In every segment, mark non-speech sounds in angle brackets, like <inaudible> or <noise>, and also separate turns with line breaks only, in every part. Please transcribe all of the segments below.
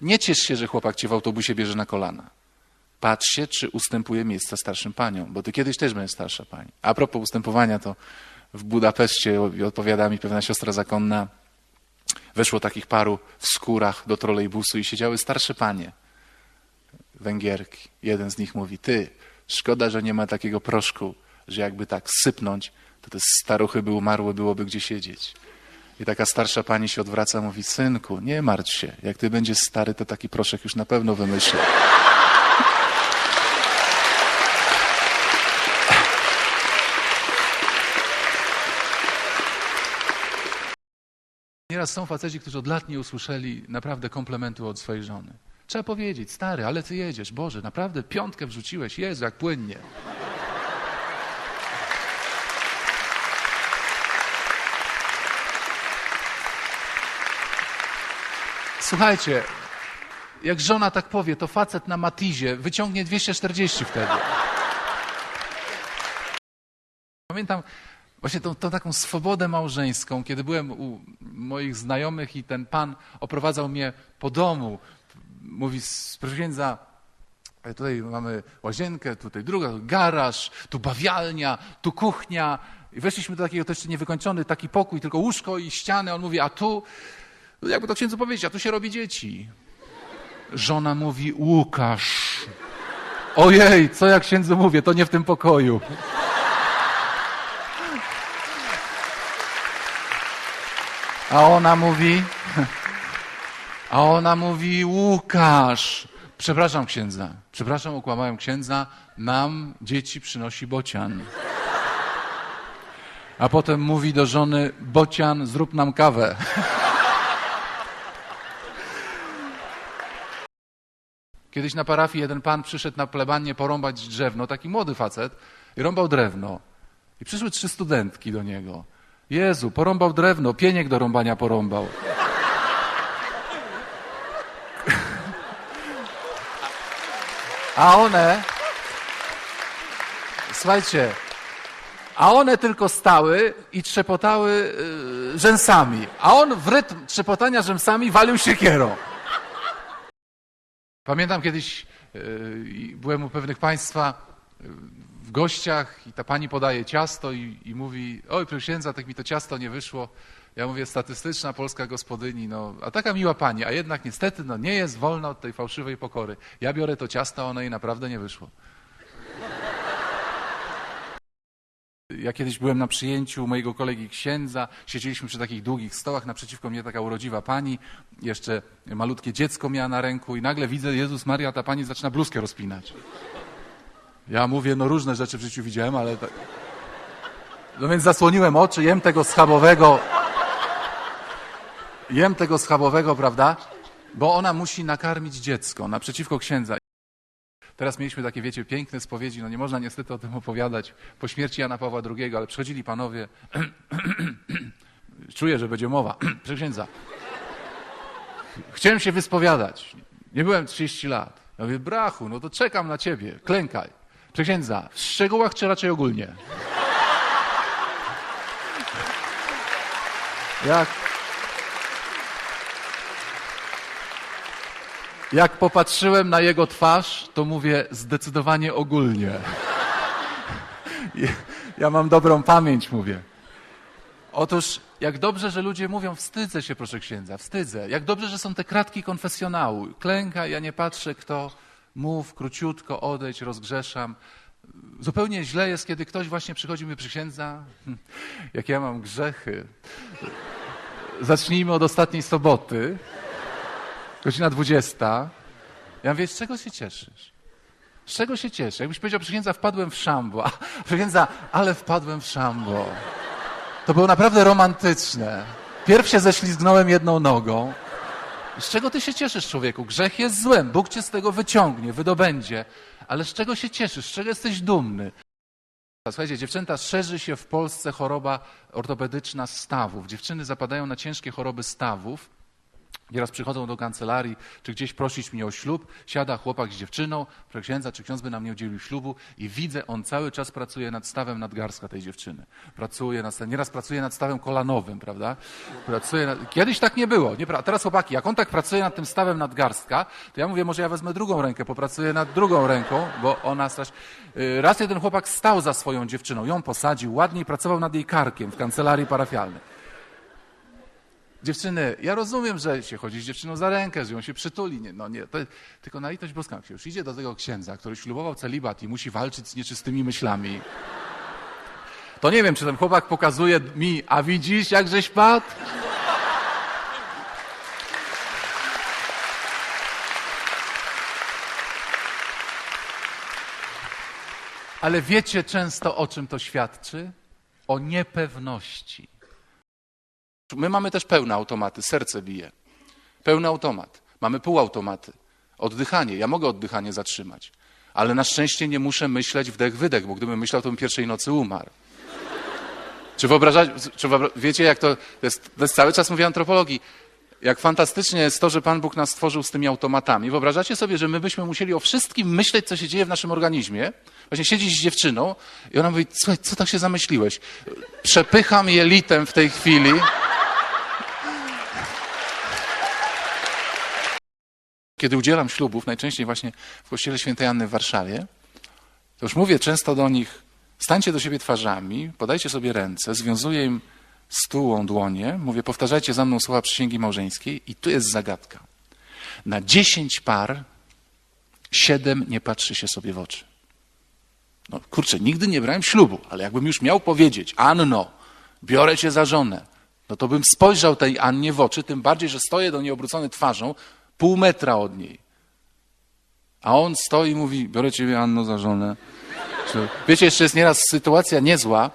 nie ciesz się, że chłopak cię w autobusie bierze na kolana. Patrz się, czy ustępuje miejsca starszym paniom, bo ty kiedyś też będziesz starsza pani. A propos ustępowania, to w Budapeszcie odpowiada mi pewna siostra zakonna, weszło takich paru w skórach do trolejbusu i siedziały starsze panie, Węgierki. Jeden z nich mówi, ty, szkoda, że nie ma takiego proszku, że jakby tak sypnąć, to te staruchy by umarły, byłoby gdzie siedzieć. I taka starsza pani się odwraca, mówi, synku, nie martw się, jak ty będziesz stary, to taki proszek już na pewno wymyślę. Nieraz są faceci, którzy od lat nie usłyszeli naprawdę komplementu od swojej żony. Trzeba powiedzieć, stary, ale ty jedziesz, Boże, naprawdę piątkę wrzuciłeś, Jezu, jak płynnie. Słuchajcie, jak żona tak powie, to facet na Matizie wyciągnie 240 wtedy. Pamiętam właśnie tą, tą taką swobodę małżeńską, kiedy byłem u moich znajomych i ten pan oprowadzał mnie po domu. Mówi, proszę księdza, e, tutaj mamy łazienkę, tutaj druga, garaż, tu bawialnia, tu kuchnia. I weszliśmy do takiego, to jeszcze niewykończony taki pokój, tylko łóżko i ściany. On mówi, a tu, jakby to księdzu powiedzieć, a tu się robi dzieci. Żona mówi, Łukasz. Ojej, co ja księdzu mówię, to nie w tym pokoju. A ona mówi, a ona mówi, Łukasz, przepraszam księdza, przepraszam, okłamałem księdza, nam dzieci przynosi bocian. A potem mówi do żony, bocian, zrób nam kawę. Kiedyś na parafii jeden pan przyszedł na plebanię porąbać drzewno, taki młody facet, i rąbał drewno. I przyszły trzy studentki do niego. Jezu, porąbał drewno, pieniek do rąbania porąbał. A one, słuchajcie, a one tylko stały i trzepotały y, rzęsami. A on w rytm trzepotania rzęsami walił siekierą. Pamiętam kiedyś i byłem u pewnych państwa y, w gościach i ta pani podaje ciasto i, i mówi, oj proszę księdza, tak mi to ciasto nie wyszło. Ja mówię, statystyczna polska gospodyni, no, a taka miła pani, a jednak niestety no, nie jest wolna od tej fałszywej pokory. Ja biorę to ciasto, a ono jej naprawdę nie wyszło. Ja kiedyś byłem na przyjęciu mojego kolegi księdza, siedzieliśmy przy takich długich stołach, naprzeciwko mnie taka urodziwa pani, jeszcze malutkie dziecko miała na ręku i nagle widzę, Jezus Maria, ta pani zaczyna bluzkę rozpinać. Ja mówię, no różne rzeczy w życiu widziałem, ale tak... No więc zasłoniłem oczy, jem tego schabowego, jem tego schabowego, prawda? Bo ona musi nakarmić dziecko naprzeciwko księdza. Teraz mieliśmy takie, wiecie, piękne spowiedzi, no nie można niestety o tym opowiadać, po śmierci Jana Pawła II, ale przychodzili panowie, <clears throat> czuję, że będzie mowa, <clears throat> proszę księdza, chciałem się wyspowiadać, nie byłem 30 lat. Ja mówię, brachu, no to czekam na ciebie, klękaj. Proszę księdza, w szczegółach czy raczej ogólnie? Jak... Jak popatrzyłem na jego twarz, to mówię zdecydowanie ogólnie. Ja mam dobrą pamięć, mówię. Otóż, jak dobrze, że ludzie mówią, wstydzę się, proszę księdza, wstydzę. Jak dobrze, że są te kratki konfesjonału. Klęka, ja nie patrzę, kto mów, króciutko, odejdź, rozgrzeszam. Zupełnie źle jest, kiedy ktoś właśnie przychodzi mi przy księdza, <laughs> jak ja mam grzechy. Zacznijmy od ostatniej soboty. Godzina 20. Ja mówię, z czego się cieszysz? Z czego się cieszysz? Jakbyś powiedział, przysiędza, wpadłem w szambo. Przysiędza, ale wpadłem w szambo. To było naprawdę romantyczne. Pierw się ześlizgnąłem jedną nogą. Z czego ty się cieszysz, człowieku? Grzech jest złem. Bóg cię z tego wyciągnie, wydobędzie. Ale z czego się cieszysz? Z czego jesteś dumny? Słuchajcie, dziewczęta, szerzy się w Polsce choroba ortopedyczna stawów. Dziewczyny zapadają na ciężkie choroby stawów. Nieraz przychodzą do kancelarii, czy gdzieś prosić mnie o ślub, siada chłopak z dziewczyną, księdza, czy ksiądz by nam nie udzielił ślubu i widzę, on cały czas pracuje nad stawem nadgarstka tej dziewczyny. Pracuje nad nieraz pracuje nad stawem kolanowym, prawda? Pracuje nad... Kiedyś tak nie było, nie, teraz chłopaki, jak on tak pracuje nad tym stawem nadgarstka, to ja mówię, może ja wezmę drugą rękę, popracuję nad drugą ręką, bo ona strasz... Y, Raz jeden chłopak stał za swoją dziewczyną, ją posadził ładnie i pracował nad jej karkiem w kancelarii parafialnej. Dziewczyny, ja rozumiem, że się chodzi z dziewczyną za rękę, że ją się przytuli. Nie, no nie, to, tylko na litość boską, jak się już idzie do tego księdza, który ślubował celibat i musi walczyć z nieczystymi myślami, to nie wiem, czy ten chłopak pokazuje mi, a widzisz, jak żeś padł? Ale wiecie często, o czym to świadczy? O niepewności. My mamy też pełne automaty, serce bije. Pełny automat. Mamy półautomaty. Oddychanie. Ja mogę oddychanie zatrzymać. Ale na szczęście nie muszę myśleć wdech, wydech, bo gdybym myślał, to bym pierwszej nocy umarł. Czy wyobrażacie, czy wyobra- wiecie, jak to, to jest, to jest cały czas mówię antropologii, jak fantastycznie jest to, że Pan Bóg nas stworzył z tymi automatami. Wyobrażacie sobie, że my byśmy musieli o wszystkim myśleć, co się dzieje w naszym organizmie? Właśnie siedzieć z dziewczyną i ona mówi, słuchaj, co tak się zamyśliłeś? Przepycham jelitem w tej chwili. Kiedy udzielam ślubów, najczęściej właśnie w kościele świętej Anny w Warszawie, to już mówię często do nich, stańcie do siebie twarzami, podajcie sobie ręce, związuję im stułą dłonie, mówię, powtarzajcie za mną słowa przysięgi małżeńskiej i tu jest zagadka. Na dziesięć par siedem nie patrzy się sobie w oczy. No kurczę, nigdy nie brałem ślubu, ale jakbym już miał powiedzieć, Anno, biorę cię za żonę, no to bym spojrzał tej Annie w oczy, tym bardziej, że stoję do niej obrócony twarzą, pół metra od niej. A on stoi i mówi, biorę ciebie Anno za żonę. Wiecie, jeszcze jest nieraz sytuacja niezła,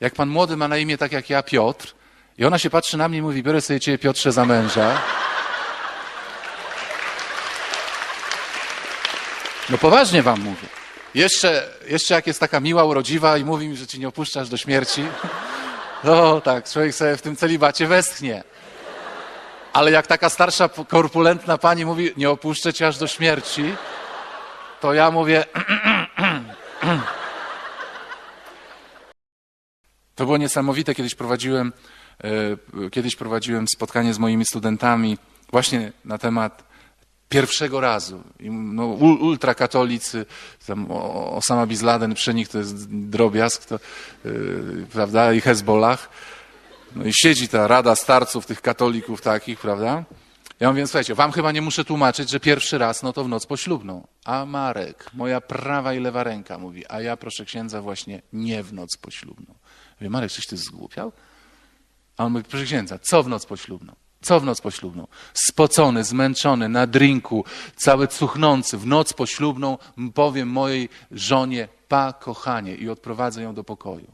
jak pan młody ma na imię tak jak ja, Piotr, i ona się patrzy na mnie i mówi, biorę sobie ciebie Piotrze za męża. No poważnie wam mówię. Jeszcze, jeszcze jak jest taka miła, urodziwa i mówi mi, że ci nie opuszczasz do śmierci, <laughs> no tak, człowiek sobie w tym celibacie westchnie. Ale jak taka starsza, korpulentna pani mówi, nie opuszczę cię aż do śmierci, to ja mówię, <clears throat> To było niesamowite. Kiedyś prowadziłem, e, kiedyś prowadziłem spotkanie z moimi studentami właśnie na temat pierwszego razu. No, ul- ultrakatolicy, tam Osama Bin Laden, przy nich to jest drobiazg, to, yy, prawda, i Hezbollah. No i siedzi ta rada starców, tych katolików takich, prawda? Ja mówię, słuchajcie, wam chyba nie muszę tłumaczyć, że pierwszy raz, no to w noc poślubną. A Marek, moja prawa i lewa ręka mówi, a ja proszę księdza właśnie nie w noc poślubną. Mówię, Marek, coś ty zgłupiał? A on mówi, proszę księdza, co w noc poślubną? Co w noc poślubną? Spocony, zmęczony, na drinku, cały cuchnący, w noc poślubną powiem mojej żonie, pa kochanie i odprowadzę ją do pokoju.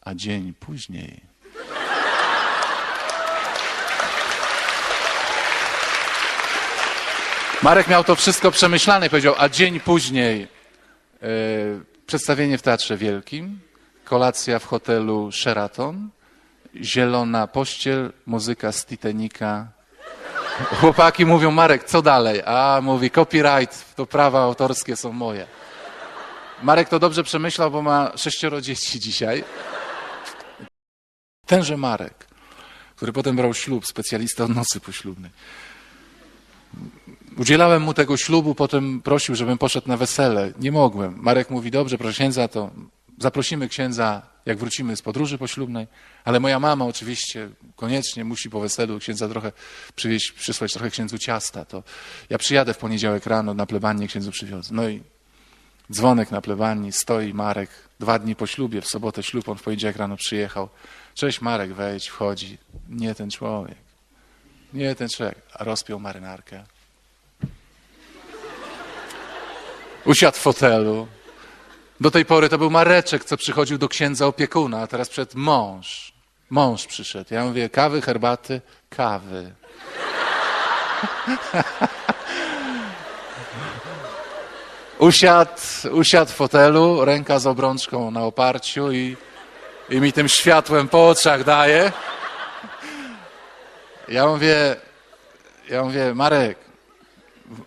A dzień później Marek miał to wszystko przemyślane i powiedział, a dzień później e, przedstawienie w Teatrze Wielkim, kolacja w hotelu Sheraton, zielona pościel, muzyka z Titanica. Chłopaki mówią, Marek, co dalej? A, mówi, copyright, to prawa autorskie są moje. Marek to dobrze przemyślał, bo ma sześcioro dzieci dzisiaj. Tenże Marek, który potem brał ślub, specjalista od nocy poślubnej. Udzielałem mu tego ślubu, potem prosił, żebym poszedł na wesele. Nie mogłem. Marek mówi, dobrze, proszę księdza, to zaprosimy księdza, jak wrócimy z podróży poślubnej, ale moja mama oczywiście koniecznie musi po weselu księdza trochę przywieźć, przysłać trochę księdzu ciasta. To ja przyjadę w poniedziałek rano na plebanię, księdzu przywiozę. No i dzwonek na plebanii, stoi Marek, dwa dni po ślubie, w sobotę ślub, on w poniedziałek rano przyjechał. Cześć Marek, wejdź, wchodzi. Nie ten człowiek. Nie ten człowiek. A rozpiął marynarkę. Usiadł w fotelu. Do tej pory to był Mareczek, co przychodził do księdza opiekuna, a teraz przed mąż. Mąż przyszedł. Ja mówię, kawy, herbaty, kawy. <laughs> Usiadł, usiadł w fotelu, ręka z obrączką na oparciu i, i mi tym światłem po oczach daje. Ja mówię, Ja mówię, Marek,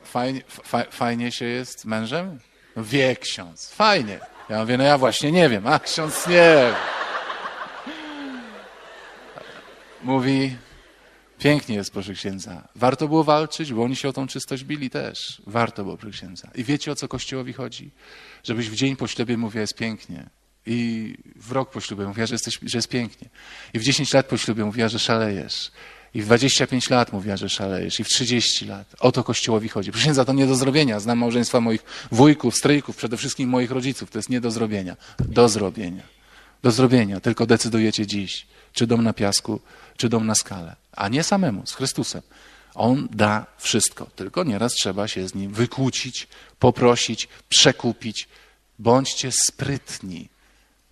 fajnie, fa, fajnie się jest mężem? Wie ksiądz, fajnie. Ja mówię, no ja właśnie nie wiem, a ksiądz nie wie. Mówi, pięknie jest, proszę księdza. Warto było walczyć, bo oni się o tą czystość bili też. Warto było, proszę księdza. I wiecie, o co Kościołowi chodzi? Żebyś w dzień po ślubie mówiła, jest pięknie. I w rok po ślubie mówiła, że, jesteś, że jest pięknie. I w 10 lat po ślubie mówiła, że szalejesz. I w 25 lat mówiła, że szalejesz. I w 30 lat. O to Kościołowi chodzi. Proszę księdza, to nie do zrobienia. Znam małżeństwa moich wujków, stryjków, przede wszystkim moich rodziców. To jest nie do zrobienia. Do zrobienia. Do zrobienia. Tylko decydujecie dziś, czy dom na piasku, czy dom na skale. A nie samemu, z Chrystusem. On da wszystko. Tylko nieraz trzeba się z nim wykłócić, poprosić, przekupić. Bądźcie sprytni.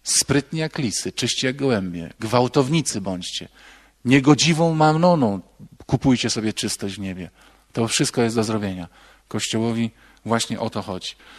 Sprytni jak lisy, czyści jak gołębie. Gwałtownicy bądźcie. Niegodziwą mamnoną kupujcie sobie czystość w niebie. To wszystko jest do zrobienia. Kościołowi właśnie o to chodzi.